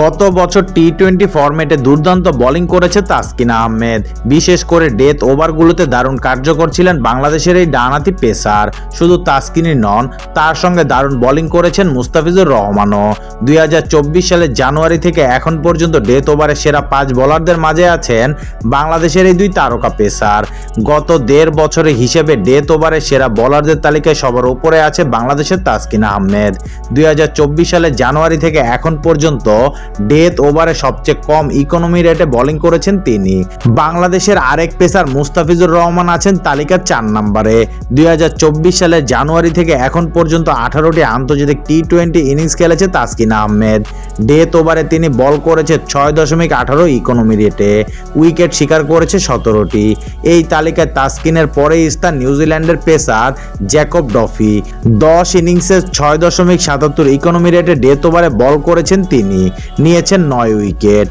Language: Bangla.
গত বছর টি টোয়েন্টি ফরম্যাটে দুর্দান্ত বোলিং করেছে তাসকিন আহমেদ। বিশেষ করে ডেথ ওভারগুলোতে দারুণ কার্যকর ছিলেন বাংলাদেশের এই ডানাতি পেসার। শুধু তাসকিনই নন, তার সঙ্গে দারুণ বোলিং করেছেন মুস্তাফিজুর রহমানও। দুই সালের জানুয়ারি থেকে এখন পর্যন্ত ডেথ ওভারে সেরা পাঁচ বোলারদের মাঝে আছেন বাংলাদেশের এই দুই তারকা পেসার। গত দেড় বছরে হিসেবে ডেথ ওভারে সেরা বোলারদের তালিকায় সবার উপরে আছে বাংলাদেশের তাসকিন আহমেদ। দুই সালের জানুয়ারি থেকে এখন পর্যন্ত ডেথ ওভারে সবচেয়ে কম ইকোনমি রেটে বোলিং করেছেন তিনি। বাংলাদেশের আরেক পেসার মুস্তাফিজুর রহমান আছেন তালিকার চার নম্বরে। দুই সালের জানুয়ারি থেকে এখন পর্যন্ত আঠারোটি আন্তর্জাতিক টি টোয়েন্টি ইনিংস খেলেছে তাসকিন আহমেদ। ডেথ ওভারে তিনি বল করেছে ছয় দশমিক আঠারো ইকোনমি রেটে উইকেট শিকার করেছে সতেরোটি। এই তালিকায় তাসকিনের পরেই স্থান নিউজিল্যান্ডের পেসার জ্যাকব ডফি। দশ ইনিংসে ছয় দশমিক সাতাত্তর ইকোনমি রেটে ডেথ ওভারে বল করেছেন তিনি। নিয়েছেন নয় উইকেট।